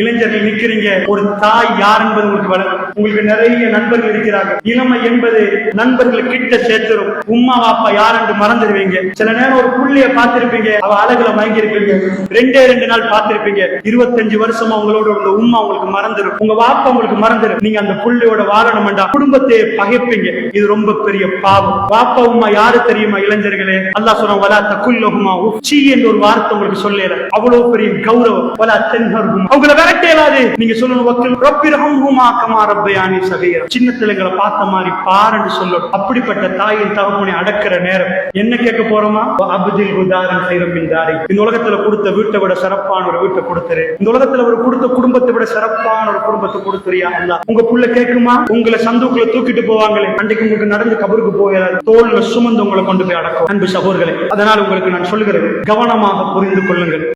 இளைஞர்கள் நிற்கிறீங்க. ஒரு தாய் யார் என்பது உங்களுக்கு வழங்கும் உங்களுக்கு நிறைய நண்பர்கள் இருக்கிறார்கள். இளமை என்பது நண்பர்கள் கிட்ட சேர்த்துரும். உம்மா வாப்பா யார் என்று மறந்துடுவீங்க. சில நேரம் ஒரு புள்ளைய பார்த்திருப்பீங்க. அவ அழகுல மயங்கி இருப்பீங்க ரெண்டே ரெண்டு நாள் பார்த்திருப்பீங்க. இருபத்தஞ்சு வருஷமா உங்களோட உள்ள உம்மா உங்களுக்கு மறந்துடும். உங்க வாப்பா உங்களுக்கு மறந்துடும். நீங்க அந்த புள்ளையோட வாழணும்டா குடும்பத்தை பகைப்பீங்க. இது ரொம்ப பெரிய பாவம். வாப்பா உம்மா யாரு தெரியுமா இளைஞர்களே? அல்லாஹ் சொல்ற வலா தகுல்லஹுமா உச்சி என்று ஒரு வார்த்தை உங்களுக்கு சொல்லல. அவ்வளவு பெரிய கௌரவம். வலா தென்ஹர்ஹும். அவங்கள கரெக்டே நீங்க சொல்லணும் வக்கல் ரப்பிரஹம்ஹுமா கமா ரப்பயானி சகையர் சின்ன பிள்ளைங்களை பார்த்த மாதிரி பாருன்னு சொல்லணும். அப்படிப்பட்ட தாயின் தகப்பனை அடக்கிற நேரம். என்ன கேட்க போறோமா? அபுதில் உதாரன் சைரம்பின் தாரி. இந்த உலகத்துல கொடுத்த வீட்டை விட சிறப்பான ஒரு வீட்டை கொடுத்துரு. இந்த உலகத்துல ஒரு கொடுத்த குடும்பத்தை விட சிறப்பான ஒரு குடும்பத்தை கொடுத்துறியா அல்ல உங்க புள்ள கேட்குமா? உங்களை சந்துக்குள்ள தூக்கிட்டு போவாங்களே. அன்றைக்கு உங்களுக்கு நடந்து கபருக்கு போகிறார் தோல்ல சுமந்து உங்களை கொண்டு போய் அடக்கும். அன்பு சகோதரர்களே அதனால் உங்களுக்கு நான் சொல்லுகிறேன் கவனமாக புரிந்து கொள்ளுங்கள்.